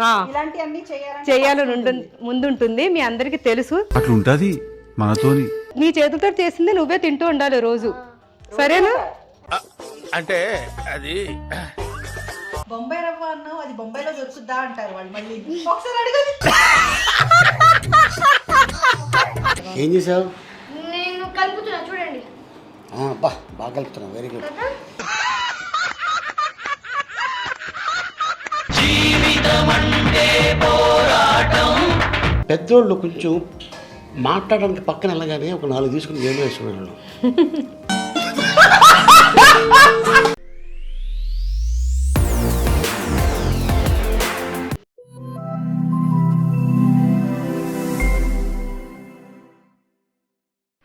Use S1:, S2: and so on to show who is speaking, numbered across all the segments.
S1: ఆ,
S2: ఇలాంటివన్నీ చేయాలని
S1: చేయాలని ముందుంటుంది. మీ అందరికీ తెలుసు.
S3: అట్లుంటది మనతోని.
S1: నీ చేతులతో చేసింది నువ్వే తింటూ ఉండాలి రోజు. సరేనా?
S4: అంటే అది
S2: బొంబాయి రవ్వ అన్నావు అది బొంబాయిలో దొరుకుద్దా అంటారు వాళ్ళు మళ్ళీ. ఒకసారి అడగదు
S5: ఏం చేసావు?
S6: నేను కలుపుతున్నా చూడండి.
S5: బాగా కలుపుతున్నావు. వెరీ గుడ్ పెద్దోళ్ళు కొంచెం మాట్లాడడానికి పక్కన వెళ్ళగానే ఒక నాలుగు తీసుకుని నేను వేసుకున్నాను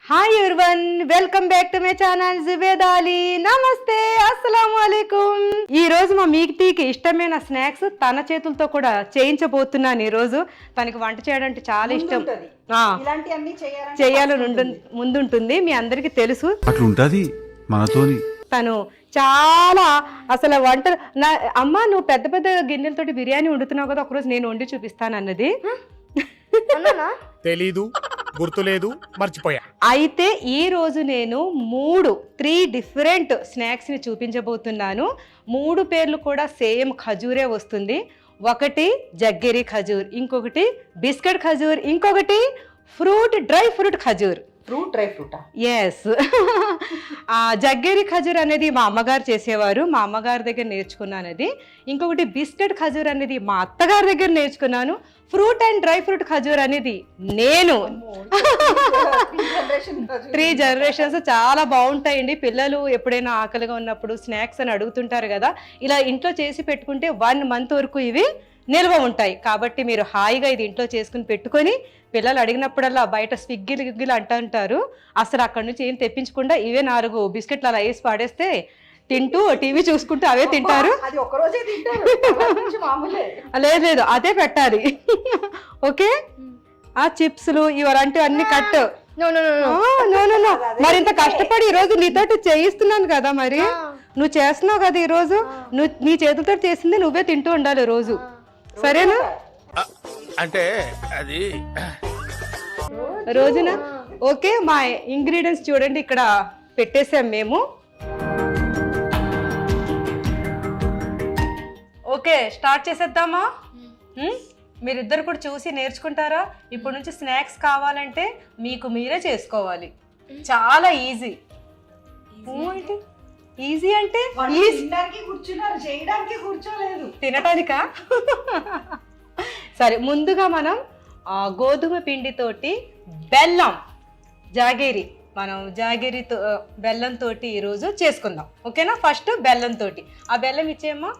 S1: hi everyone welcome back to my channel Zubeda Ali నమస్తే అస్సలం వాలేకుమ్ ఈ రోజు మా మీకిటీకి ఇష్టమైన స్నాక్స్ తన చేతులతో కూడా చేయించబోతున్నాను ఈ రోజు. తనకి వంట చేయడం అంటే చాలా ఇష్టం.
S2: చేయాలని
S1: ముందుంటుంది. మీ అందరికీ తెలుసు.
S3: అట్లుంటది మనతోని.
S1: తను చాలా అసలు వంట నా అమ్మ నువ్వు పెద్ద పెద్ద గిన్నెలతోటి బిర్యానీ వండుతున్నావు కదా ఒకరోజు నేను వండి చూపిస్తాను అన్నది
S4: తెలీదు గుర్తులేదు మర్చిపోయా.
S1: అయితే ఈ రోజు నేను మూడు త్రీ డిఫరెంట్ స్నాక్స్ని చూపించబోతున్నాను. మూడు పేర్లు కూడా సేమ్ ఖజూరే వస్తుంది. ఒకటి జగ్గెరి ఖజూర్ ఇంకొకటి బిస్కెట్ ఖజూర్ ఇంకొకటి ఫ్రూట్ డ్రై ఫ్రూట్ ఖజూర్.
S2: ఫ్రూట్ డ్రై ఫ్రూటా?
S1: ఎస్ జగ్గేరి ఖజూర్ అనేది మా అమ్మగారు చేసేవారు. మా అమ్మగారి దగ్గర నేర్చుకున్నాను అది ఇంకొకటి బిస్కెట్ ఖజూర్ అనేది మా అత్తగారి దగ్గర నేర్చుకున్నాను. ఫ్రూట్ అండ్ డ్రై ఫ్రూట్ ఖజూర్ అనేది నేను. త్రీ జనరేషన్స్ చాలా బాగుంటాయండి. పిల్లలు ఎప్పుడైనా ఆకలిగా ఉన్నప్పుడు స్నాక్స్ అని అడుగుతుంటారు కదా. ఇలా ఇంట్లో చేసి పెట్టుకుంటే వన్ మంత్ వరకు ఇవి నిల్వ ఉంటాయి. కాబట్టి మీరు హాయిగా ఇది ఇంట్లో చేసుకుని పెట్టుకొని పిల్లలు అడిగినప్పుడల్లా బయట స్విగ్గీలు గిగ్గిలు అంటుంటారు. అసలు అక్కడి నుంచి ఏం తెప్పించకుండా ఇవే నాలుగు బిస్కెట్లు అలా వేసి పాడేస్తే తింటూ టీవీ చూసుకుంటూ అవే తింటారు. లేదు లేదు అదే పెట్టాలి. ఓకే? ఆ చిప్స్లు ఇవరంటే అన్ని కట్. మరి ఇంత కష్టపడి ఈ రోజు నీతోటి చేయిస్తున్నాను కదా మరి. నువ్వు చేస్తున్నావు కదా ఈ రోజు నువ్వు నీ చేతులతో చేసింది నువ్వే తింటూ ఉండాలి రోజు. సరేనా?
S4: అంటే అది
S1: రోజున? ఓకే మా ఇంగ్రీడియంట్స్ చూడండి ఇక్కడ పెట్టేసాం మేము. ఓకే స్టార్ట్ చేసేద్దామా? ఉమ్? మీరిద్దరు కూడా చూసి నేర్చుకుంటారా? ఇప్పుడు నుంచి స్నాక్స్ కావాలంటే మీకు మీరే చేసుకోవాలి. చాలా ఈజీ. ఈజీ అంటే
S2: తినడానికి కూర్చున్నారు చేయడానికి కూర్చోలేదు.
S1: తినటానికా? సరే ముందుగా మనం గోధుమ పిండితోటి బెల్లం జాగేరి మనం జాగేరితో బెల్లంతో ఈరోజు చేసుకుందాం. ఓకేనా? ఫస్ట్ బెల్లంతోటి. ఆ బెల్లం ఇచ్చేయమ్మా.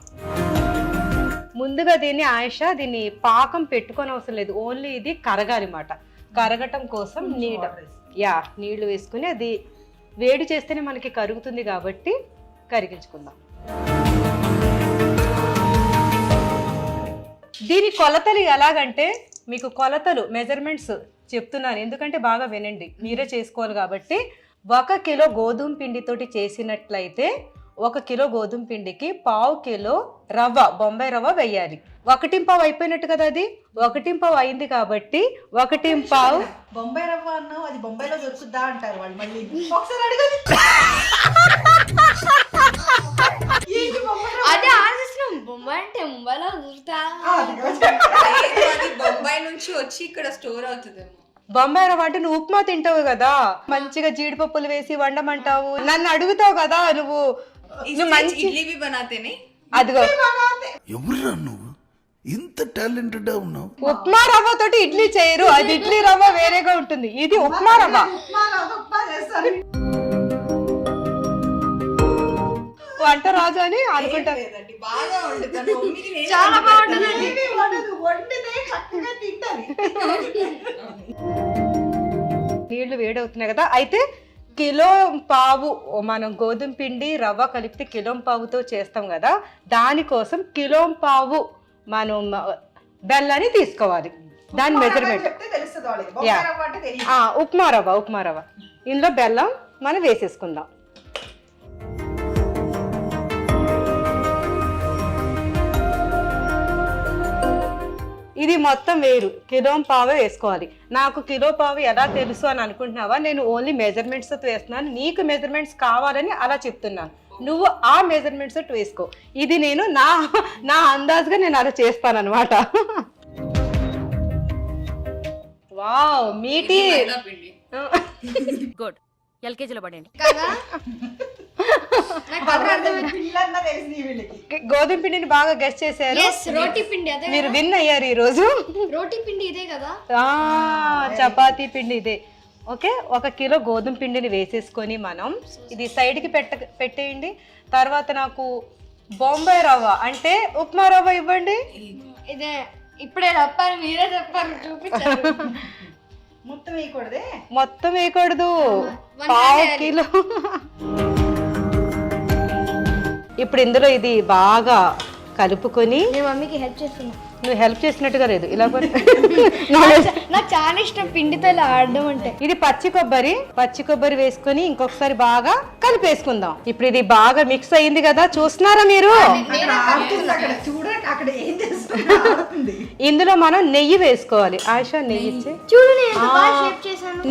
S1: ముందుగా దీన్ని ఆయుష దీన్ని పాకం పెట్టుకొని అవసరం లేదు. ఓన్లీ ఇది కరగాలి మాట కరగటం కోసం నీళ్ళు యా నీళ్ళు వేసుకుని అది వేడి చేస్తేనే మనకి కరుగుతుంది కాబట్టి కరిగించుకుందాం. దీని కొలతలు ఎలాగంటే మీకు కొలతలు మెజర్మెంట్స్ చెప్తున్నాను. ఎందుకంటే బాగా వినండి. మీరే చేసుకోవాలి కాబట్టి ఒక కిలో గోధుమ పిండితోటి చేసినట్లయితే ఒక కిలో గోధుమ పిండికి పావు కిలో రవ్వ బొంబాయి రవ్వ వేయాలి. ఒకటింపావు అయిపోయినట్టు కదా అది? ఒకటింపావు అయింది కాబట్టి ఒకటింపావు.
S2: బొంబాయి రవ్వ అన్నావు అది బొంబాయిలో దొరుకుద్దా అంటారు వాళ్ళు మళ్ళీ. ఒకసారి అడగదు.
S6: అదే బొంబాయి అంటే ముంబైలో దొరుకుతా
S7: బొంబాయి నుంచి వచ్చి ఇక్కడ స్టోర్ అవుతుంది
S1: బొంబాయి రవ్వ అంటే నువ్వు ఉప్మా తింటావు కదా? మంచిగా జీడిపప్పులు వేసి వండమంటావు. నన్ను అడుగుతావు కదా నువ్వు.
S7: ఇడ్లీ బి బనాతేనే?
S1: అదిగో.
S3: ఎవరురా నువ్వు? ఇంత టాలెంటెడ్ ఉన్నావు.
S1: ఉప్మా రవ్వ తోటి ఇడ్లీ చేయరు అది ఇడ్లీ రవ్వ వేరేగా ఉంటుంది. ఇది ఉప్మా రవ్వ. వంట రాజు అని అనుకుంటారు
S6: చాలా
S2: తింటది.
S1: నీళ్ళు వేడవుతున్నాయి కదా అయితే కిలో పావు మనం గోధుమ పిండి రవ్వ కలిపితే కిలో పావుతో చేస్తాం కదా. దానికోసం కిలో పావు మనం బెల్లాన్ని తీసుకోవాలి. దాని మెజర్మెంట్ ఉప్మా రవ్వ ఉప్మా రవ్వ. ఇందులో బెల్లం మనం వేసేసుకుందాం. ఇది మొత్తం వేరు. కిలో పావే వేసుకోవాలి. నాకు కిలో పావు ఎలా తెలుసు అని అనుకుంటున్నావా? నేను ఓన్లీ మెజర్మెంట్స్ వేస్తున్నాను. నీకు మెజర్మెంట్స్ కావాలని అలా చెప్తున్నాను. నువ్వు ఆ మెజర్మెంట్స్ వేసుకో. ఇది నేను నా నా అందాజుగా నేను అలా చేస్తాను అనమాట వావ్ మీటి
S8: గుడ్ ఎల్కేజీలో పడండి
S6: కదా?
S1: గోధుమ పిండిని బాగా గెస్ట్ చేశారు.
S6: రోటీ పిండి అదే
S1: మీరు విన్ అయ్యారు ఈ రోజు
S6: రోటీ పిండి ఇదే కదా?
S1: ఆ, చపాతీ పిండి ఇదే. ఓకే ఒక కిలో గోధుమ పిండిని వేసేసుకొని మనం ఇది సైడ్కి పెట్ట పెట్టేయండి. తర్వాత నాకు బొంబాయి రవ్వ అంటే ఉప్మా రవ్వ ఇవ్వండి.
S6: ఇదే ఇప్పుడే చెప్పారు మీరే చెప్పారు చూపించారు.
S2: మొత్తం వేయకూడదే?
S1: మొత్తం వేయకూడదు. పావు. కిలో. ఇప్పుడు ఇందులో ఇది బాగా కలుపుకొని
S6: నేను మమ్మీకి హెల్ప్ చేస్తున్నా
S1: నువ్వు హెల్ప్ చేసినట్టుగా లేదు. ఇలా కూడా-
S6: నాకు చాలా ఇష్టం పిండితో ఇలా ఆడడం అంటే.
S1: ఇది పచ్చి కొబ్బరి. పచ్చి కొబ్బరి వేసుకొని ఇంకొకసారి బాగా కలిపేసుకుందాం. ఇప్పుడు ఇది బాగా మిక్స్ అయింది కదా చూస్తున్నారా మీరు? ఇందులో మనం నెయ్యి వేసుకోవాలి. ఆశ నెయ్యి
S6: చూడు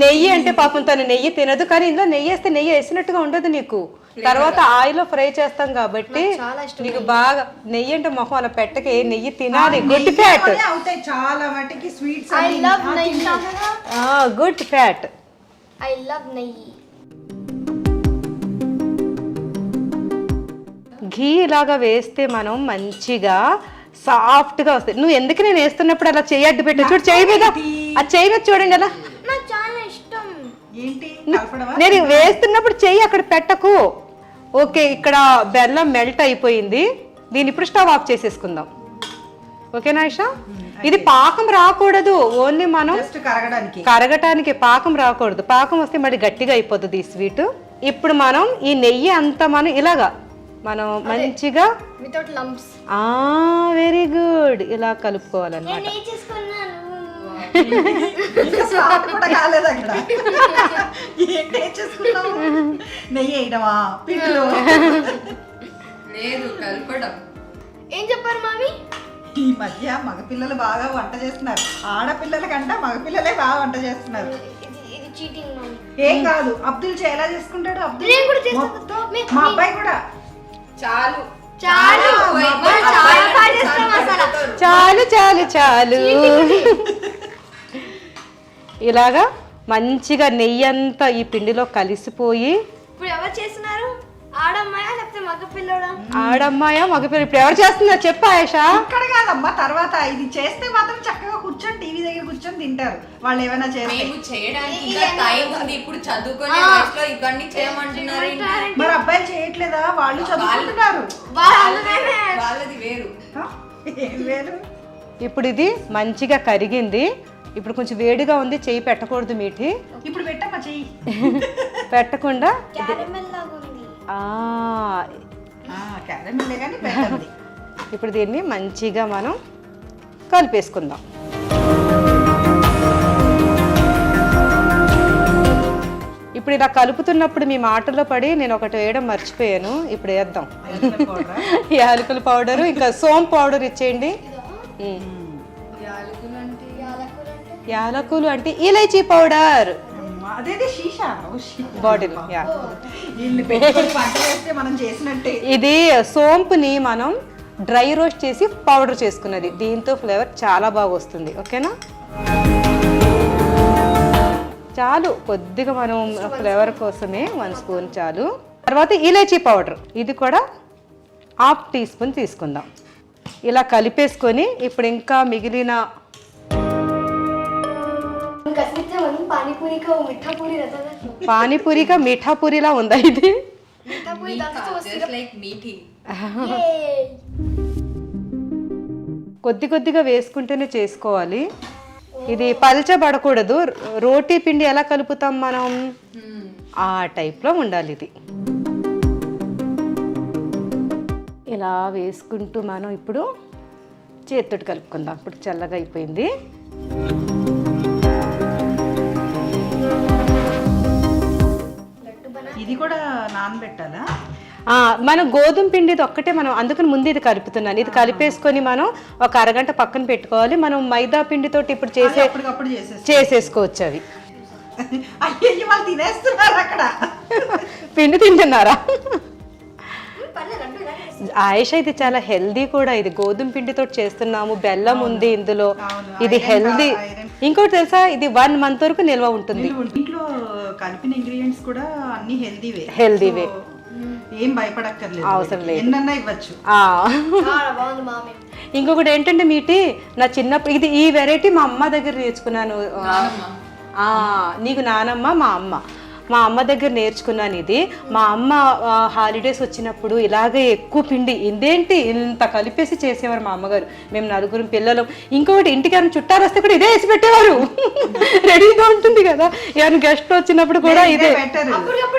S1: నెయ్యి అంటే పాపం తను నెయ్యి తినదు కానీ ఇందులో నెయ్యి వేస్తే నెయ్యి వేసినట్టుగా ఉండదు నీకు. తర్వాత ఆయిల్ ఫ్రై చేస్తాం కాబట్టి
S6: చాలా ఇష్టం
S1: నీకు బాగా నెయ్యి అంటే మొహం అలా పెట్టకే నెయ్యి తినాలి. గుడ్ ఫ్యాట్
S2: అవుతాయి చాలా మటుకి స్వీట్స్
S6: ఐ లవ్ నెయ్యి.
S1: గుడ్ ఫ్యాట్
S6: ఐ లవ్ నెయ్యి.
S1: ఘీ ఇలాగా వేస్తే మనం మంచిగా సాఫ్ట్గా వస్తాయి. నువ్వు ఎందుకు నేను వేస్తున్నప్పుడు అలా చెయ్యి అడ్డు పెట్టు చూడు చెయ్యి మీద. ఆ చెయ్యి మీద చూడండి అలా నేను వేస్తున్నప్పుడు చెయ్యి అక్కడ పెట్టకు. ఓకే ఇక్కడ బెల్లం మెల్ట్ అయిపోయింది. దీన్ని ఇప్పుడు స్టవ్ ఆఫ్ చేసేసుకుందాం. ఓకేనా ఇషా ఇది పాకం రాకూడదు. ఓన్లీ మనం
S2: జస్ట్ కరగడానికి.
S1: కరగటానికి పాకం రాకూడదు. పాకం వస్తే మరి గట్టిగా అయిపోతుంది ఈ స్వీట్. ఇప్పుడు మనం ఈ నెయ్యి అంతా మనం ఇలాగా మనం మంచిగా
S6: వితౌట్ లంప్స్
S1: ఆ వెరీ గుడ్. ఇలా కలుపుకోవాలన్నమాట.
S6: చేసుకున్నాను
S2: ఇంకా స్టార్ట్ కూడా కాలేదు అక్కడ ఏంటి ఏం చేసుకున్నావు నెయ్యి వేయడమా పిండిలో
S7: లేదు కలపడం
S6: ఏం చెప్పారు మామి
S2: ఈ మధ్య మగపిల్లలు బాగా వంట చేస్తున్నారు. ఆడపిల్లల కంటే మగపిల్లలే బాగా వంట చేస్తున్నారు.
S6: ఇది ఇది చీటింగ్ మామి
S2: ఏం కాదు అబ్దుల్ చే- ఎలా చేసుకుంటాడు అబ్దుల్?
S6: నేను కూడా చేస్తాను.
S2: మొత్తం
S6: మీ-
S2: అబ్బాయి కూడా.
S7: చాలు.
S6: చాలు. చాలు
S1: చాలు చాలు. ఇలాగా మంచిగా నెయ్యి అంతా ఈ పిండిలో కలిసిపోయి
S6: ఇప్పుడు ఎవరు చేస్తున్నారు? ఆడమ్మాయా లేకపోతే మగ పిల్లడా
S1: ఆడమ్మాయా మగపిల్ల. ఇప్పుడు ఎవరు చేస్తున్నారు? చెప్పు ఆయేషా.
S2: ఇక్కడ కాదమ్మా తర్వాత ఇది చేస్తే మాత్రం చక్కగా కూర్చొని టీవీ దగ్గర కూర్చొని తింటారు. వాళ్ళు ఏమైనా చేస్తే.
S7: మేము చేయడానికి ఇంకా టైం ఉంది. ఇప్పుడు చదువుకునే వయసులో ఇవన్నీ చేయమంటున్నారు ఏంటి?
S2: మరి అబ్బాయిలు చేయట్లేదా? వాళ్ళు చదువుకుంటున్నారు.
S7: వాళ్ళది వేరు?
S2: ఏం వేరు?
S1: ఇప్పుడు ఇది మంచిగా కరిగింది. ఇప్పుడు కొంచెం వేడిగా ఉంది. చేయి పెట్టకూడదు మీటి
S2: ఇప్పుడు పెట్టమ్మా చెయ్యి.
S1: పెట్టకుండా ఇప్పుడు దీన్ని మంచిగా మనం కలిపేసుకుందాం. ఇప్పుడు ఇలా కలుపుతున్నప్పుడు మీ మాటల్లో పడి నేను ఒకటి వేయడం మర్చిపోయాను. ఇప్పుడు వేద్దాం. యాలకుల పౌడర్? ఇంకా సోమ్ పౌడర్ ఇచ్చేయండి. యాలకులు అంటే ఇలైచీ పౌడర్.
S2: అదేది షీషా.
S1: బాటిల్ యా
S2: మనం చేసినట్టే.
S1: ఇది సోంపుని మనం డ్రై రోస్ట్ చేసి పౌడర్ చేసుకున్నది. దీంతో ఫ్లేవర్ చాలా బాగా వస్తుంది. ఓకేనా? చాలు. కొద్దిగా మనం ఫ్లేవర్ కోసమే వన్ స్పూన్ చాలు. తర్వాత ఇలాచీ పౌడర్. ఇది కూడా హాఫ్ టీ స్పూన్ తీసుకుందాం. ఇలా కలిపేసుకొని ఇప్పుడు ఇంకా మిగిలిన
S6: पाणीपुरी का मिठा पुरी रहता था
S1: పానీపూరిగా మీఠాపూరిలా ఉందా ఇది
S6: मिठा पुरी दादा तो
S7: జస్ట్ లైక్ మీఠీ
S1: కొద్ది కొద్దిగా వేసుకుంటూనే చేసుకోవాలి ఇది పల్చబడకూడదు రోటీ పిండి ఎలా కలుపుతాం మనం ఆ టైప్లో ఉండాలి ఇది ఇలా వేసుకుంటూ మనం ఇప్పుడు చేతితోటి కలుపుకుందాం ఇప్పుడు చల్లగా అయిపోయింది
S2: ఇది కూడా నానబెట్టాలా?
S1: మనం గోధుమ పిండిది ఒక్కటే మనం అందుకని ముందు ఇది కలుపుతున్నాను. ఇది కలిపేసుకొని మనం ఒక అరగంట పక్కన పెట్టుకోవాలి. మనం మైదా పిండితోటి ఇప్పుడు చేసే చేసేసుకోవచ్చు అవి.
S2: వాళ్ళు తినేస్తున్నారు అక్కడ.
S1: పిండి తింటున్నారా? ఆయుష ఇది చాలా హెల్దీ కూడా ఇది. గోధుమ పిండితో చేస్తున్నాము. బెల్లం ఉంది ఇందులో. ఇది హెల్దీ. ఇంకోటి తెలుసా? ఇది వన్ మంత్ వరకు నిల్వ ఉంటుంది.
S2: ఇంట్లో కలిపిన ఇంగ్రీడియంట్స్ కూడా అన్ని హెల్దీవే
S1: Healthy-వే.
S2: ఏం భయపడక్కర్లేదు
S1: అవసరం లేదు.
S2: ఎన్నన్నా ఇవ్వచ్చు.
S1: ఆ.
S6: చాలా బాగుంది మామి
S1: ఇంకొకటి ఏంటంటే మీటి నా చిన్నప్పుడు ఇది ఈ వెరైటీ మా అమ్మ దగ్గర నేర్చుకున్నాను. ఆ, నీకు నానమ్మ మా అమ్మ. మా అమ్మ దగ్గర నేర్చుకున్నాను ఇది. మా అమ్మ హాలిడేస్ వచ్చినప్పుడు ఇలాగే ఎక్కువ పిండి ఇదేంటి? ఇంత కలిపేసి చేసేవారు మా అమ్మగారు. మేము నలుగురు పిల్లలు. ఇంకొకటి ఇంటికి ఎవరైనా చుట్టాలు వస్తే కూడా ఇదే వేసి పెట్టేవారు. రెడీగా ఉంటుంది కదా. ఎవరైనా గెస్ట్ వచ్చినప్పుడు కూడా ఇదే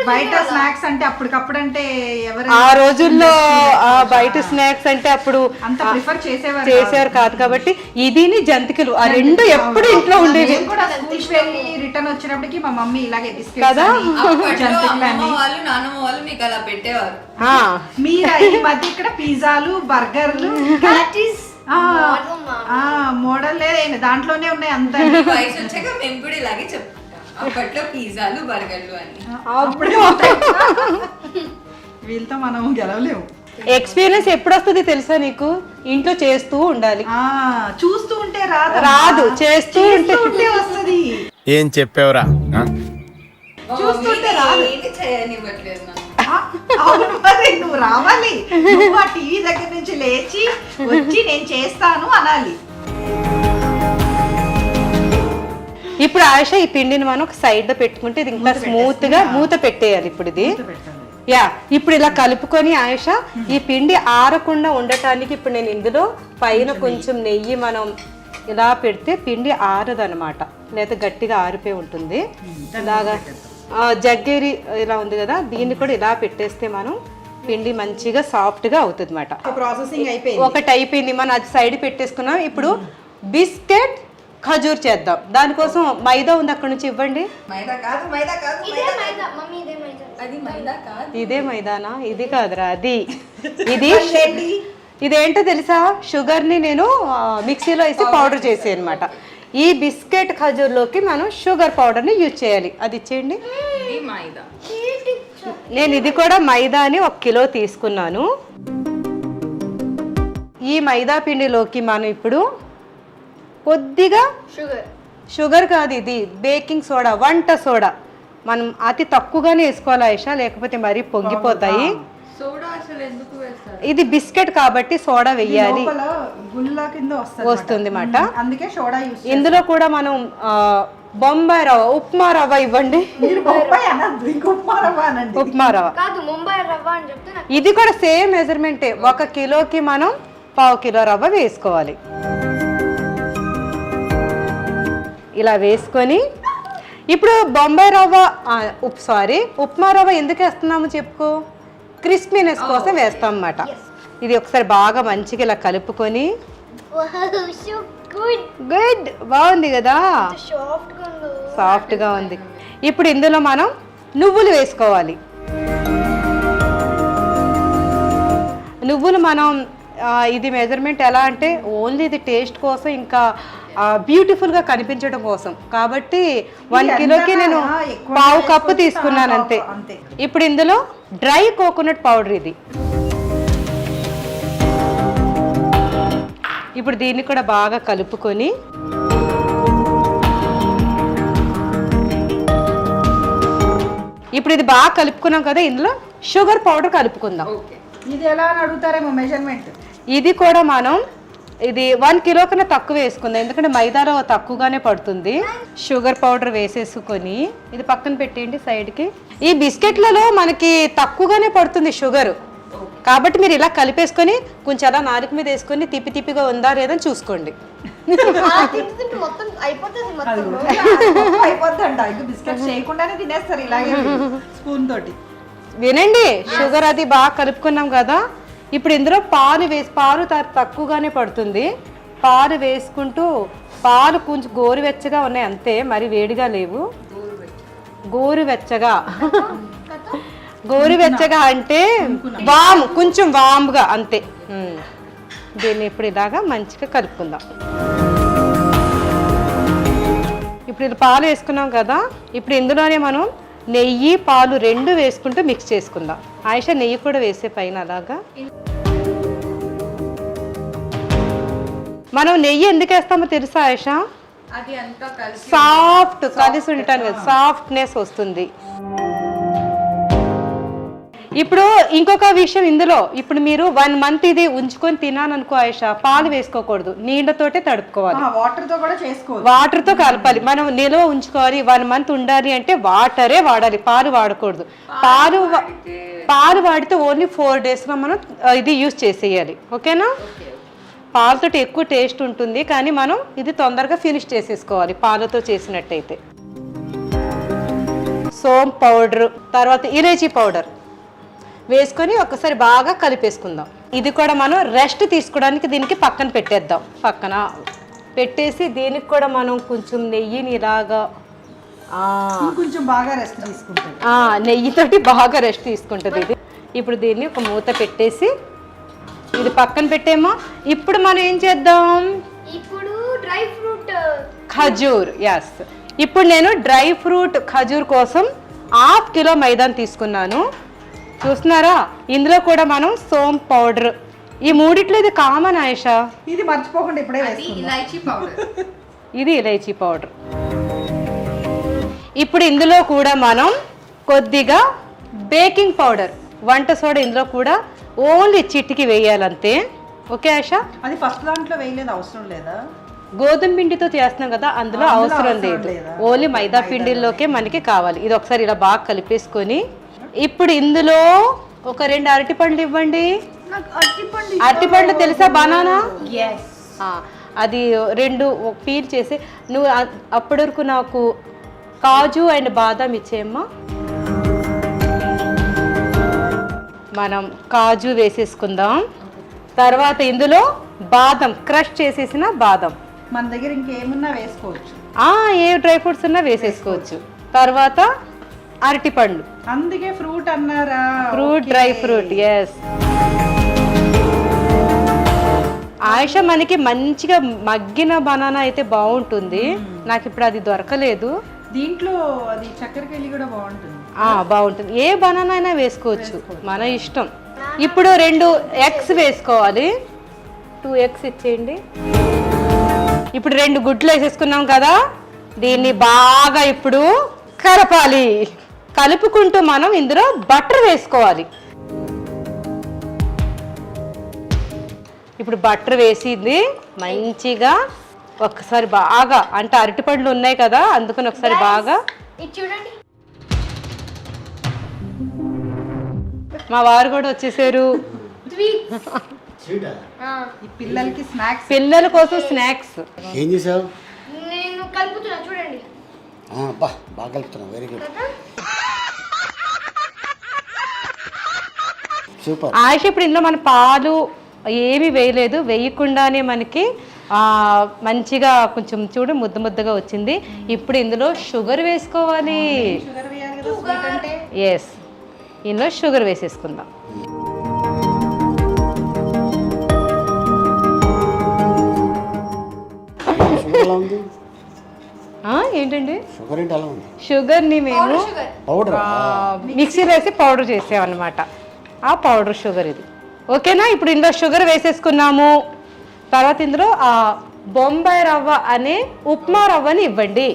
S2: బయట స్నాక్స్ అంటే అప్పటికప్పుడు అంటే ఎవరు
S1: ఆ రోజుల్లో ఆ బయట స్నాక్స్ అంటే అప్పుడు
S2: అంత ప్రిఫర్ చేసేవారు
S1: కాదు. కాబట్టి ఇదిని జంతికలు. ఆ రెండు ఎప్పుడు ఇంట్లో ఉండేవి.
S2: రిటర్న్ వచ్చినప్పటికి మా మమ్మీ ఇలాగే బిస్కెట్స్
S1: కదా?
S7: అప్పట్లో వాళ్ళు నాన్నమ్మ వాళ్ళు మీకు అలా పెట్టేవారు.
S1: ఆ,
S2: మీరు ఈ మధ్య ఇక్కడ పిజ్జాలు బర్గర్లు మోడల్ లేదండి దాంట్లోనే ఉన్నాయి అంత.
S7: వయసు వచ్చాక మేము కూడా ఇలాగే చెప్పుకుంటాం. అప్పట్లో పిజ్జాలు బర్గర్లు అని
S2: అప్పుడే. వీళ్ళతో మనం గెలవలేము.
S1: ఎక్స్పీరియన్స్ ఎప్పుడు వస్తుంది తెలుసా నీకు? ఇంట్లో చేస్తూ ఉండాలి.
S2: ఆ చూస్తూ ఉంటే రాదు
S1: రాదు చేస్తూ ఉంటే.
S2: ఉంటే వస్తుంది.
S4: ఏం చెప్పావురా?
S2: చూస్తుంటే రాదు.
S7: చేయనివ్వట్లేదు
S2: అవును మరి నువ్వు రావాలి. నువ్వు ఆ టీవీ దగ్గర నుంచి లేచి వచ్చి నేను చేస్తాను అనాలి.
S1: ఇప్పుడు ఆశ ఈ పిండిని మనం ఒక సైడ్లో పెట్టుకుంటే ఇది ఇంకా స్మూత్గా మూత పెట్టేయాలి ఇప్పుడు ఇది. యా ఇప్పుడు ఇలా కలుపుకొని ఆయుష ఈ పిండి ఆరకుండా ఉండటానికి ఇప్పుడు నేను ఇందులో పైన కొంచెం నెయ్యి. మనం ఇలా పెడితే పిండి ఆరదనమాట. లేదా గట్టిగా ఆరిపోయి ఉంటుంది. ఇలాగా జగ్గేరి ఇలా ఉంది కదా దీన్ని కూడా ఇలా పెట్టేస్తే మనం పిండి మంచిగా సాఫ్ట్గా అవుతుంది అనమాట
S2: ప్రాసెసింగ్ అయిపోయింది.
S1: ఒకటి అయిపోయింది మనం అది సైడ్ పెట్టేసుకున్నాం. ఇప్పుడు బిస్కెట్ ఖజూర్ చేద్దాం. దానికోసం మైదా ఉంది అక్కడ నుంచి ఇవ్వండి.
S7: మైదా కాదు మైదా కాదు
S6: ఇదే
S7: మైదా
S6: మైదా. మమ్మీ ఇదే మైదా.
S7: అది మైదా కాదు.
S1: ఇదే మైదానా? ఇది కాదురా అది. ఇది ఇదేంటో తెలుసా? షుగర్ని నేను మిక్సీలో వేసి పౌడర్ చేసి అనమాట ఈ బిస్కెట్ ఖజూర్లోకి మనం షుగర్ పౌడర్ని యూజ్ చేయాలి. అది ఇచ్చేయండి.
S7: మైదా.
S1: నేను ఇది కూడా మైదాని ఒక కిలో తీసుకున్నాను. ఈ మైదా పిండిలోకి మనం ఇప్పుడు కొద్దిగా
S6: షుగర్.
S1: షుగర్ కాదు ఇది బేకింగ్ సోడా వంట సోడా. మనం అతి తక్కువగానే వేసుకోవాలి ఆయిషా లేకపోతే మరీ పొంగిపోతాయి
S7: సోడా అసలు ఎందుకు వేస్తారు
S1: ఇది బిస్కెట్ కాబట్టి సోడా వెయ్యాలి
S2: వస్తుంది
S1: మాట
S2: అందుకే సోడా యూస్
S1: ఇందులో కూడా మనం బొంబాయి రవ్వ ఉప్మా రవ్వ ఇవ్వండి.
S2: ఉప్మా రవ్వ అనండి.
S1: ఉప్మా రవ్వ.
S6: కాదు ముంబై రవ్వ అని చెప్తే నాకు
S1: ఇది కూడా సేమ్ మెజర్మెంటే. ఒక కిలోకి మనం పావు కిలో రవ్వ వేసుకోవాలి. ఇలా వేసుకొని ఇప్పుడు బొంబాయి రవ్వ సారీ ఉప్మా రవ్వ ఎందుకు వేస్తున్నాము చెప్పుకో క్రిస్పీనెస్ కోసం వేస్తాం అన్నమాట ఇది ఒకసారి బాగా మంచిగా ఇలా కలుపుకొని గుడ్ బాగుంది కదా?
S6: సాఫ్ట్గా ఉంది.
S1: సాఫ్ట్గా ఉంది. ఇప్పుడు ఇందులో మనం నువ్వులు వేసుకోవాలి. నువ్వులు మనం ఇది మెజర్మెంట్ ఎలా అంటే ఓన్లీ ఇది టేస్ట్ కోసం ఇంకా బ్యూటిఫుల్గా కనిపించడం కోసం. కాబట్టి వన్ కిలోకి నేను పావు కప్పు తీసుకున్నాను అంతే. ఇప్పుడు ఇందులో డ్రై కోకోనట్ పౌడర్ ఇది. ఇప్పుడు దీన్ని కూడా బాగా కలుపుకొని ఇప్పుడు ఇది బాగా కలుపుకున్నాం కదా ఇందులో షుగర్ పౌడర్ కలుపుకుందాం.
S2: ఇది ఎలా అడుగుతారేమో మెజర్మెంట్
S1: ఇది కూడా మనం ఇది వన్ కిలో కన్నా తక్కువ వేసుకుందాం. ఎందుకంటే మైదాలో తక్కువగానే పడుతుంది. షుగర్ పౌడర్ వేసేసుకొని ఇది పక్కన పెట్టేయండి సైడ్కి. ఈ బిస్కెట్లలో మనకి తక్కువగానే పడుతుంది షుగర్. కాబట్టి మీరు ఇలా కలిపేసుకొని కొంచెం అలా నాలుగు మీద వేసుకొని తిప్పి తిప్పిగా ఉందా లేదని చూసుకోండి. వినండి షుగర్ అది బాగా కలుపుకున్నాం కదా. ఇప్పుడు ఇందులో పాలు వేసి పాలు తక్కువగానే పడుతుంది. పాలు వేసుకుంటూ పాలు కొంచెం గోరువెచ్చగా ఉన్నాయి అంతే. మరి వేడిగా లేవు. గోరువెచ్చగా. గోరువెచ్చగా అంటే వామ్ కొంచెం వామ్గా అంతే. దీన్ని ఇప్పుడు ఇలాగా మంచిగా కలుపుకుందాం. ఇప్పుడు ఇది పాలు వేసుకున్నాం కదా ఇప్పుడు ఇందులోనే మనం నెయ్యి పాలు రెండు వేసుకుంటూ మిక్స్ చేసుకుందాం. ఆయిష నెయ్యి కూడా వేసే పైన అలాగా. మనం నెయ్యి ఎందుకు వేస్తామో తెలుసా ఆయిష? సాఫ్ట్ కలిసి ఉంటాను కదా సాఫ్ట్నెస్ వస్తుంది. ఇప్పుడు ఇంకొక విషయం ఇందులో. ఇప్పుడు మీరు వన్ మంత్ ఇది ఉంచుకొని తినాలనుకో ఆయుష పాలు వేసుకోకూడదు. నీళ్ళతోటే తడుపుకోవాలి.
S2: వాటర్తో కూడా చేసుకోవచ్చు.
S1: వాటర్తో కలపాలి. మనం నిల్వ ఉంచుకోవాలి వన్ మంత్ ఉండాలి అంటే వాటరే వాడాలి పాలు వాడకూడదు. పాలు పాలు వాడితే ఓన్లీ ఫోర్ డేస్లో మనం ఇది యూజ్ చేసేయాలి. ఓకేనా? పాలతోటి ఎక్కువ టేస్ట్ ఉంటుంది కానీ మనం ఇది తొందరగా ఫినిష్ చేసేసుకోవాలి పాలతో చేసినట్టయితే. సోమ్ పౌడర్ తర్వాత ఇలేచీ పౌడర్. వేసుకొని ఒకసారి బాగా కలిపేసుకుందాం. ఇది కూడా మనం రెస్ట్ తీసుకోవడానికి దీనికి పక్కన పెట్టేద్దాం. పక్కన పెట్టేసి దీనికి కూడా మనం కొంచెం నెయ్యిని ఇలాగా ఆ,
S2: కొంచెం బాగా రెస్ట్ తీసుకుంటుంది
S1: ఆ, నెయ్యితోటి బాగా రెస్ట్ తీసుకుంటుంది ఇది. ఇప్పుడు దీన్ని ఒక మూత పెట్టేసి ఇది పక్కన పెట్టేమో. ఇప్పుడు మనం ఏం చేద్దాం?
S6: ఇప్పుడు డ్రై ఫ్రూట్.
S1: ఖజూర్ ఎస్ ఇప్పుడు నేను డ్రై ఫ్రూట్ ఖజూర్ కోసం హాఫ్ కిలో మైదాన్ తీసుకున్నాను. చూస్తున్నారా? ఇందులో కూడా మనం సోమ్ పౌడర్. ఈ మూడిట్లో ఇది కామన్ ఆయేషా
S2: ఇది మర్చిపోకుండా ఇప్పుడే
S7: ఇలాచీ పౌడర్.
S1: ఇది ఇలైచీ పౌడర్. ఇప్పుడు ఇందులో కూడా మనం కొద్దిగా బేకింగ్ పౌడర్ వంట సోడా ఇందులో కూడా ఓన్లీ చిటికి వేయాలంతే. ఓకే ఆశా
S2: అది ఫస్ట్ దాంట్లో వేయలేదు అవసరం లేదా?
S1: గోధుమ పిండితో చేస్తున్నాం కదా అందులో అవసరం లేదు.
S2: లేదా?
S1: ఓన్లీ మైదా పిండిలోకే మనకి కావాలి. ఇది ఒకసారి ఇలా బాగా కలిపేసుకొని ఇప్పుడు ఇందులో ఒక రెండు అరటి పండ్లు ఇవ్వండి
S6: అరటిపండు
S1: తెలుసా బనానా? అది రెండు పీల్ చేసి నువ్వు అప్పటి వరకు నాకు కాజు అండ్ బాదం ఇచ్చేయమ్మా. మనం కాజు వేసేసుకుందాం. తర్వాత ఇందులో బాదం క్రష్ చేసేసిన బాదం.
S2: మన దగ్గర ఇంకేమున్నా వేసుకోవచ్చు.
S1: ఏ డ్రై ఫ్రూట్స్ ఉన్నా వేసేసుకోవచ్చు. తర్వాత అరటిపండు
S2: అందుకే ఫ్రూట్ అన్నారా?
S1: ఫ్రూట్. డ్రై ఫ్రూట్ ఎస్ ఆయుష మనకి మంచిగా మగ్గిన బనానా అయితే బాగుంటుంది. నాకు ఇప్పుడు అది దొరకలేదు.
S2: దీంట్లో అది చక్కెరకెళ్ళి కూడా బాగుంటుంది.
S1: ఆ బాగుంటుంది. ఏ బనానా అయినా వేసుకోవచ్చు. మన ఇష్టం. ఇప్పుడు రెండు ఎగ్స్ వేసుకోవాలి. టూ ఎగ్స్ ఇచ్చేయండి. ఇప్పుడు రెండు గుడ్లు వేసేసుకున్నాం కదా. దీన్ని బాగా ఇప్పుడు కలపాలి. కలుపుకుంటూ మనం ఇందులో బటర్ వేసుకోవాలి. ఇప్పుడు బటర్ వేసింది మంచిగా ఒక్కసారి బాగా అంటే అరటిపండ్లు ఉన్నాయి కదా అందుకని ఒకసారి బాగా
S6: ఇది చూడండి.
S1: మా వారు కూడా వచ్చేసారు.
S2: పిల్లలకి స్నాక్స్
S1: పిల్లల కోసం స్నాక్స్.
S5: ఏం చేసావు?
S6: నేను కలుపుతున్నా చూడండి.
S5: ఆ, అబ్బా బాగా కలుపుతున్నావు. వెరీ గుడ్ సూపర్
S1: ఆయుష ఇప్పుడు ఇందులో మన పాలు ఏమీ వేయలేదు. వేయకుండానే మనకి ఆ, మంచిగా కొంచెం చూడు ముద్ద ముద్దగా వచ్చింది. ఇప్పుడు ఇందులో షుగర్ వేసుకోవాలి.
S2: షుగర్ వేయాలి కదా స్వీట్ అంటే?
S1: ఎస్ ఇందులో షుగర్ వేసేసుకుందాం. ఏంటండి?
S5: షుగర్ ఏంటి అలా ఉంది?
S1: షుగర్ని మేము
S5: పౌడర్
S1: మిక్సీలో వేసి పౌడర్ చేసామన్నమాట ఆ పౌడర్ షుగర్ ఇది. ఓకేనా? ఇప్పుడు ఇందులో షుగర్ వేసేసుకున్నాము. తర్వాత ఇందులో ఆ బొంబాయి రవ్వ అనే ఉప్మా రవ్వని ఇవ్వండి.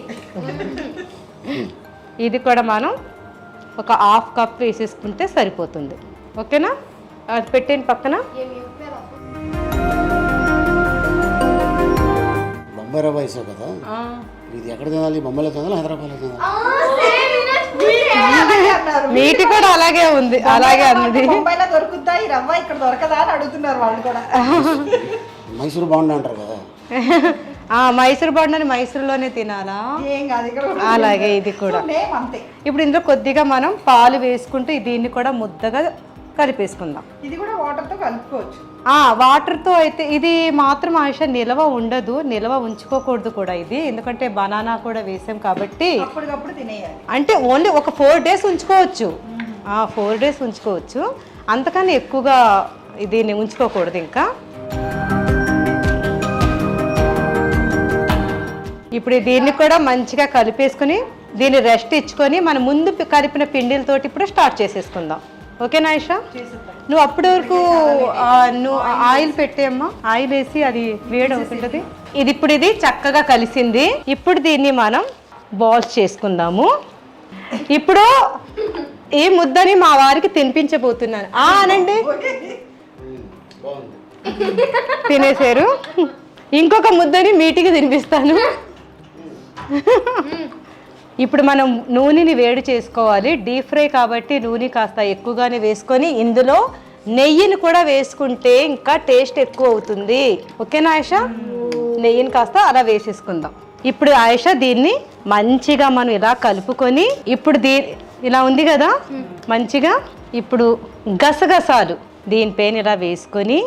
S1: ఇది కూడా మనం ఒక హాఫ్ కప్ వేసేసుకుంటే సరిపోతుంది. ఓకేనా? అది పెట్టండి పక్కన.
S5: బొంబాయి రవ్వ వేసావు కదా? ఇది ఎక్కడ తినాలి? బొంబాయిలో తినాలి? హైదరాబాద్లో తినాలి?
S1: మీటి కూడా అలాగే ఉంది అలాగే అన్నది.
S2: దొరుకుద్దా? ఈ రవ్వ ఇక్కడ దొరకదా అని అడుగుతున్నారు వాళ్ళు కూడా.
S5: మైసూరు బాగుండా అంటారు కదా?
S1: ఆ, మైసూర్ బండని మైసూర్లోనే తినాలా?
S2: ఏం కాదు ఇక్కడ కూడా
S1: అలాగే ఇది కూడా.
S2: నేమ్ అంతే.
S1: ఇప్పుడు ఇందులో కొద్దిగా మనం పాలు వేసుకుంటూ దీన్ని కూడా ముద్దగా కలిపేసుకుందాం.
S2: ఇది కూడా వాటర్తో కలుపుకోవచ్చు.
S1: వాటర్తో అయితే ఇది మాత్రం ఆయుష నిల్వ ఉండదు నిల్వ ఉంచుకోకూడదు కూడా ఇది. ఎందుకంటే బనానా కూడా వేసాం కాబట్టి అంటే ఓన్లీ ఒక ఫోర్ డేస్ ఉంచుకోవచ్చు. ఫోర్ డేస్ ఉంచుకోవచ్చు. అంతకన్నా ఎక్కువగా దీన్ని ఉంచుకోకూడదు ఇంకా. ఇప్పుడు దీన్ని కూడా మంచిగా కలిపేసుకుని దీన్ని రెస్ట్ ఇచ్చుకొని మనం ముందు కలిపిన పిండిలతోటి ఇప్పుడు స్టార్ట్ చేసేసుకుందాం. ఓకేనా ఐషా నువ్వు అప్పటి వరకు నువ్వు ఆయిల్ పెట్టేయమ్మా ఆయిల్ వేసి అది వేడి అవుతుంటుంది. ఇది ఇప్పుడు ఇది చక్కగా కలిసింది. ఇప్పుడు దీన్ని మనం బాల్స్ చేసుకుందాము. ఇప్పుడు ఈ ముద్దని మా వారికి తినిపించబోతున్నాను ఆ అనండి. తినేశారు. ఇంకొక ముద్దని మీటికి తినిపిస్తాను. ఇప్పుడు మనం నూనెని వేడి చేసుకోవాలి డీప్ ఫ్రై కాబట్టి నూనె కాస్త ఎక్కువగానే వేసుకొని ఇందులో నెయ్యిని కూడా వేసుకుంటే ఇంకా టేస్ట్ ఎక్కువ అవుతుంది. ఓకేనా ఆయుష? నెయ్యిని కాస్త అలా వేసేసుకుందాం. ఇప్పుడు ఆయుష దీన్ని మంచిగా మనం ఇలా కలుపుకొని ఇప్పుడు దీ ఇలా ఉంది కదా? మంచిగా? ఇప్పుడు గసగసాలు దీనిపైన ఇలా వేసుకొని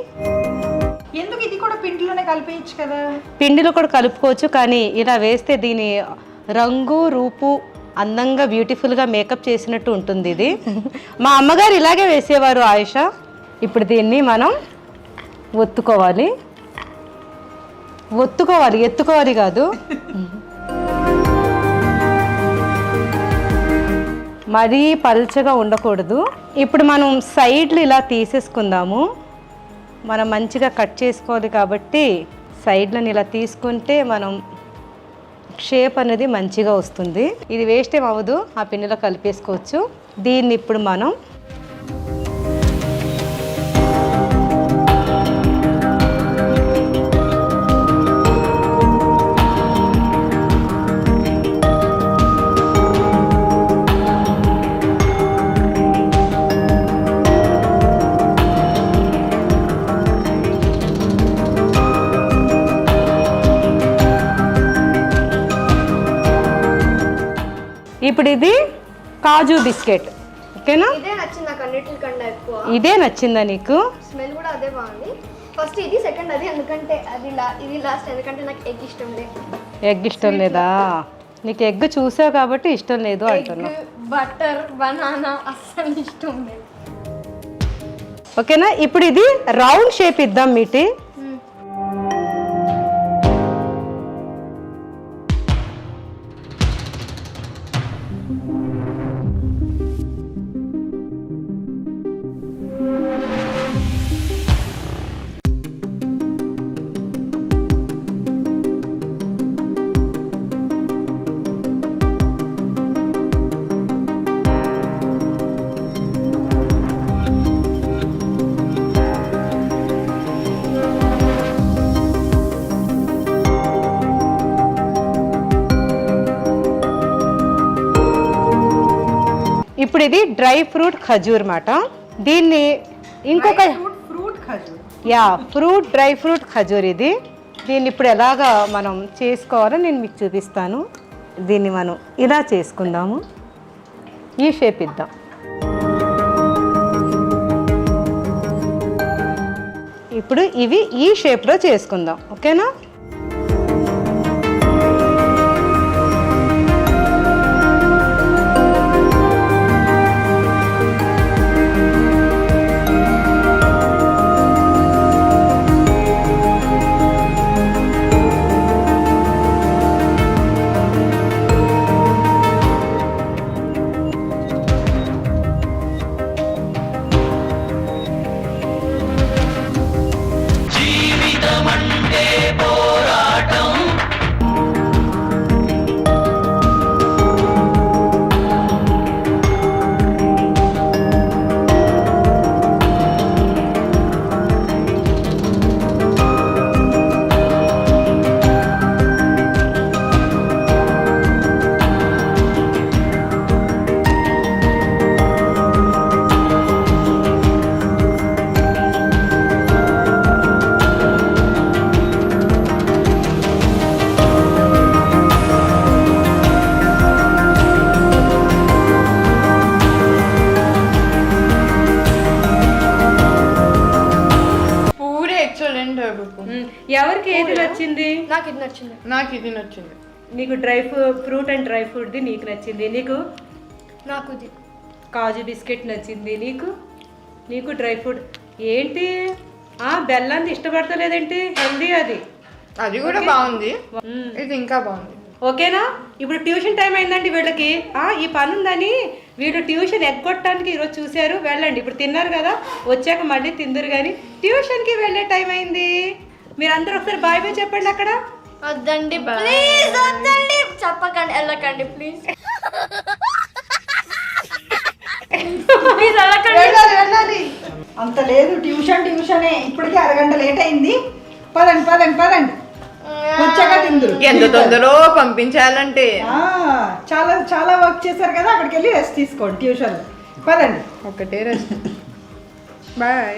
S2: ఎందుకు ఇది కూడా పిండిలోనే కలిపేయచ్చు కదా?
S1: పిండిలో కూడా కలుపుకోవచ్చు కానీ ఇలా వేస్తే దీని రంగు రూపు అందంగా బ్యూటిఫుల్గా మేకప్ చేసినట్టు ఉంటుంది ఇది. మా అమ్మగారు ఇలాగే వేసేవారు ఆయుష. ఇప్పుడు దీన్ని మనం ఒత్తుకోవాలి. ఒత్తుకోవాలి ఎత్తుకోవాలి కాదు. మరీ పల్చగా ఉండకూడదు. ఇప్పుడు మనం సైడ్లు ఇలా తీసేసుకుందాము. మనం మంచిగా కట్ చేసుకోవాలి కాబట్టి సైడ్లను ఇలా తీసుకుంటే మనం షేప్ అనేది మంచిగా వస్తుంది. ఇది వేస్ట్ ఏం అవ్వదు. ఆ పిండిలో కలిపేసుకోవచ్చు. దీన్ని ఇప్పుడు మనం ఇప్పుడు ఇది కాజు బిస్కెట్. ఓకేనా?
S6: ఇదే నచ్చింది నాకు స్మెల్ కూడా అదే బాగుంది. ఫస్ట్ ఇది సెకండ్ అది ఎందుకంటే అది ఇది లాస్ట్ ఎందుకంటే నాకు ఎగ్ ఇష్టం లేదు.
S1: ఎగ్ ఇష్టం లేదా? నీకు ఎగ్ చూసావు కాబట్టి ఇష్టం లేదు అంటున్నా.
S6: బటర్ బనానా అస్సలు ఇష్టం లేదు.
S1: ఓకేనా? ఇప్పుడు ఇది రౌండ్ షేప్ ఇద్దాం మీటి. ఇప్పుడు ఇది డ్రై ఫ్రూట్ ఖజూర్ మాట. దీన్ని ఇంకొక
S2: ఫ్రూట్ ఖజూర్.
S1: యా ఫ్రూట్ డ్రై ఫ్రూట్ ఖజూర్ ఇది. దీన్ని ఇప్పుడు ఎలాగా మనం చేసుకోవాలో నేను మీకు చూపిస్తాను. దీన్ని మనం ఇలా చేసుకుందాము. ఈ షేప్ ఇద్దాం. ఇప్పుడు ఇవి ఈ షేప్లో చేసుకుందాం. ఓకేనా? ఫ్రూట్ది నీకు నచ్చింది. నీకు?
S6: నాకు ఇది
S1: కాజు బిస్కెట్ నచ్చింది. నీకు? నీకు డ్రై ఫ్రూట్. ఏంటి? ఆ బెల్లాన్ని ఇష్టపడతలేదేంటి? హెల్దీ అది.
S7: అది కూడా బాగుంది. ఇది ఇంకా బాగుంది.
S1: ఓకేనా? ఇప్పుడు ట్యూషన్ టైం అయిందండి వీళ్ళకి. ఆ, ఈ పని ఉందని వీడు ట్యూషన్ ఎగ్గొట్టడానికి ఈరోజు చూశారు. వెళ్ళండి. ఇప్పుడు తిన్నారు కదా. వచ్చాక మళ్ళీ తిందురు కానీ ట్యూషన్కి వెళ్ళే టైం అయింది. మీరందరూ ఒకసారి బాయ్ బాయ్ చెప్పండి అక్కడ.
S6: వద్దండి చెప్పకండి వెళ్ళకండి ప్లీజ్ వెళ్ళకండి.
S2: వెళ్ళాలి వెళ్ళాలి. అంత లేదు ట్యూషన్ ట్యూషనే ఇప్పటికే అరగంట లేట్ అయింది. పదండి పదండి పదండి. వచ్చాక తిందురు.
S7: ఎంత తొందరలో పంపించాలంటే.
S2: ఆ, చాలా చాలా వర్క్ చేశారు కదా అక్కడికి వెళ్ళి రెస్ట్ తీసుకోండి ట్యూషన్ పదండి.
S7: ఒకటే రెస్ట్ బాయ్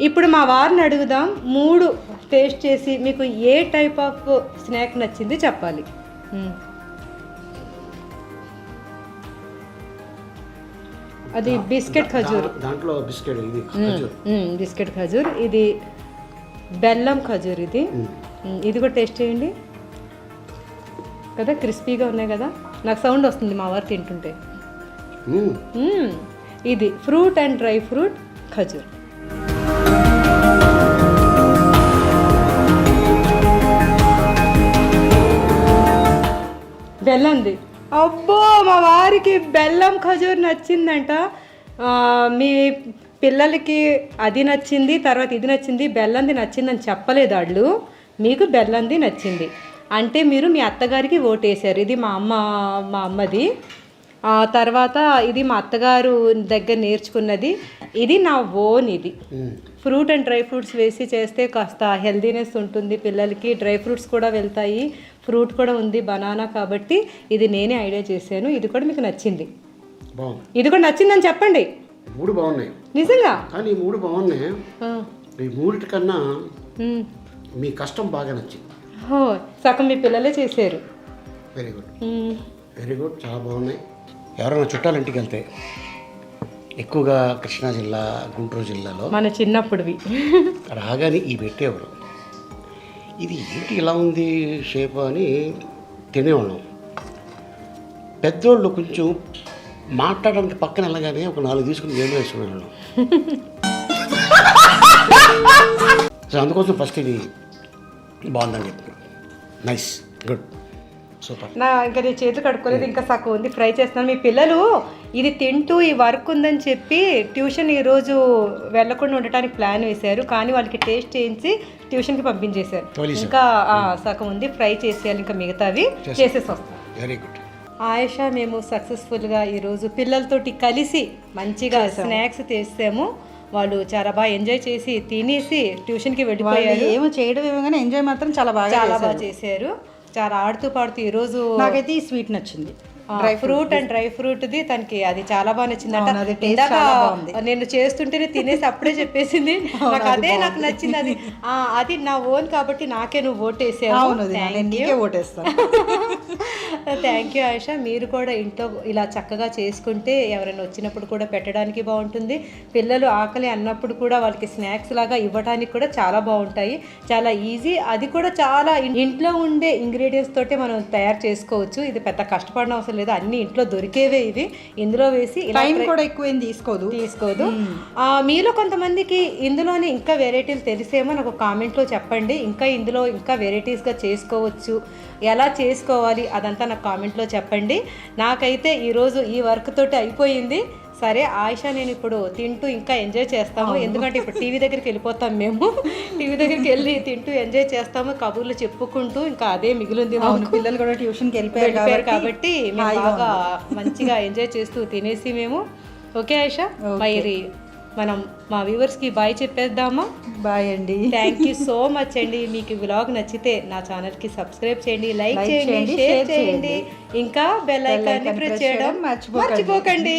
S1: ఇప్పుడు మా వారిని అడుగుదాం. మూడు టేస్ట్ చేసి మీకు ఏ టైప్ ఆఫ్ స్నాక్ నచ్చింది చెప్పాలి. మ్మ్. అది బిస్కెట్ ఖజూర్.
S5: దాంట్లో బిస్కెట్ ఇది ఖర్జూర్.
S1: మ్మ్, బిస్కెట్ ఖజూర్. ఇది బెల్లం ఖజూర్ ఇది. ఇది కూడా టేస్ట్ చేయండి. కదా క్రిస్పీగా ఉన్నాయి కదా. నాకు సౌండ్ వస్తుంది మా వారు తింటుంటే. ఇది ఫ్రూట్ అండ్ డ్రై ఫ్రూట్ ఖజూర్. బెల్లంది. అబ్బో మా వారికి బెల్లం ఖజూర్ నచ్చిందంట. మీ పిల్లలకి అది నచ్చింది తర్వాత ఇది నచ్చింది బెల్లంది నచ్చిందని చెప్పలేదు వాళ్ళు మీకు బెల్లంది నచ్చింది. అంటే మీరు మీ అత్తగారికి ఓటేశారు. ఇది మా అమ్మ మా అమ్మది. తర్వాత ఇది మా అత్తగారు దగ్గర నేర్చుకున్నది. ఇది నా ఓన్ ఇది. ఫ్రూట్ అండ్ డ్రై ఫ్రూట్స్ వేసి చేస్తే కాస్త హెల్దీనెస్ ఉంటుంది పిల్లలకి. డ్రై ఫ్రూట్స్ కూడా వెళ్తాయి. ఫ్రూట్ కూడా ఉంది బనానా కాబట్టి ఇది నేనే ఐడియా చేశాను. ఇది కూడా మీకు నచ్చింది.
S5: బాగుంది.
S1: ఇది కూడా నచ్చిందని చెప్పండి.
S5: మూడు బాగున్నాయి.
S1: నిజంగా?
S5: కానీ మూడు బాగున్నాయి.
S1: ఆ,
S5: ఈ మూడిటి కన్నా. మీ కష్టం బాగా నచ్చింది.
S1: సగం మీ పిల్లలే చేశారు.
S5: Very
S1: good.
S5: Very good. చాలా బాగున్నాయి. ఎవరైనా చుట్టాల ఇంటికి వెళ్తే ఎక్కువగా కృష్ణా జిల్లా గుంటూరు జిల్లాలో
S1: మన చిన్నప్పుడువి.
S5: రాగానే ఈ పెట్టేవారు. ఇది ఏంటి ఇలా ఉంది షేప్ అని తినేవాళ్ళం. పెద్దోళ్ళు కొంచెం మాట్లాడడానికి పక్కన వెళ్ళగానే ఒక నాలుగు తీసుకుని నేను వేసుకునేవాళ్ళం సో అందుకోసం ఫస్ట్ ఇది బాగుందని చెప్పాను నైస్ గుడ్. సూపర్.
S1: నా ఇంకా నేను చేతులు కడుక్కోలేదు ఇంకా సగం ఉంది. ఫ్రై చేస్తున్నాను. మీ పిల్లలు ఇది తింటూ ఈ వర్క్ ఉందని చెప్పి ట్యూషన్ ఈరోజు వెళ్ళకుండా ఉండటానికి ప్లాన్ వేశారు. కానీ వాళ్ళకి టేస్ట్ చేయించి ట్యూషన్కి పంపించేశారు. ఇంకా ఆ, సగం ఉంది. ఫ్రై చేసేయాలి ఇంకా మిగతావి చేసేసి వస్తాం.
S5: వెరీ గుడ్
S1: ఆయేషా మేము సక్సెస్ఫుల్గా ఈరోజు పిల్లలతోటి కలిసి మంచిగా స్నాక్స్ చేసాము వాళ్ళు చాలా బాగా ఎంజాయ్ చేసి తినేసి ట్యూషన్కి వెళ్ళిపోయారు.
S2: ఏమో చేయడం ఏమో కానీ ఎంజాయ్ మాత్రం చాలా బాగా
S1: చాలా బాగా చేశారు. చాలా ఆడుతూ పాడుతూ ఈరోజు
S2: నాకైతే ఈ స్వీట్ నచ్చింది.
S1: Dry fruit and dry fruit the తనకి అది చాలా బాగా
S2: taste
S1: ఇందాక. నేను చేస్తుంటేనే తినేసి అప్పుడే చెప్పేసింది. నాకు అదే నాకు నచ్చింది అది. ఆ, అది నా ఓన్ కాబట్టి నాకే నువ్వు ఓటేసావు
S2: ఓటేస్తాను
S1: థ్యాంక్ యూ ఆయిషా మీరు కూడా ఇంట్లో ఇలా చక్కగా చేసుకుంటే ఎవరైనా వచ్చినప్పుడు కూడా పెట్టడానికి బాగుంటుంది. పిల్లలు ఆకలి అన్నప్పుడు కూడా వాళ్ళకి స్నాక్స్ లాగా ఇవ్వడానికి కూడా చాలా బాగుంటాయి. చాలా ఈజీ అది కూడా చాలా ఇంట్లో ఉండే ఇంగ్రీడియంట్స్ తోటే మనం తయారు చేసుకోవచ్చు. ఇది పెద్ద కష్టపడిన అవసరం లేదు. అన్ని ఇంట్లో దొరికేవే ఇవి. ఇందులో వేసి
S2: టైం కూడా ఎక్కువ ఏం తీసుకోదు.
S1: తీసుకోదు ఆ, మీలో కొంతమందికి ఇందులోనే ఇంకా వెరైటీలు తెలిసేమో నాకు కామెంట్లో చెప్పండి. ఇంకా ఇందులో ఇంకా వెరైటీస్గా చేసుకోవచ్చు. ఎలా చేసుకోవాలి అదంతా నాకు కామెంట్లో చెప్పండి. నాకైతే ఈరోజు ఈ వర్క్ తోటి అయిపోయింది. సరే ఆయిషా నేను ఇప్పుడు తింటూ ఇంకా ఎంజాయ్ చేస్తాము. ఎందుకంటే ఇప్పుడు టీవీ దగ్గరికి వెళ్ళిపోతాం మేము. టీవీ దగ్గరికి వెళ్ళి తింటూ ఎంజాయ్ చేస్తాము. కబుర్లు చెప్పుకుంటూ ఇంకా అదే మిగిలింది మాకు.
S2: పిల్లలు కూడా ట్యూషన్కి వెళ్ళిపోయారు కాబట్టి
S1: మేము బాగా మంచిగా ఎంజాయ్ చేస్తూ తినేసి మేము. ఓకే ఆయిషా? మరి మనం మా వ్యూవర్స్కి బాయ్ చెప్పేద్దామా?
S2: బాయ్ అండి.
S1: థ్యాంక్ యూ సో మచ్ అండి. మీకు వ్లాగ్ నచ్చితే నా ఛానల్కి సబ్స్క్రైబ్ చేయండి లైక్ చేయండి షేర్ చేయండి. ఇంకా బెల్
S2: Bell
S1: ఐకాన్ని
S2: icon
S1: ప్రెస్
S2: చేయడం మర్చిపోకండి.